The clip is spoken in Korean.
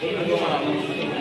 운동을 하고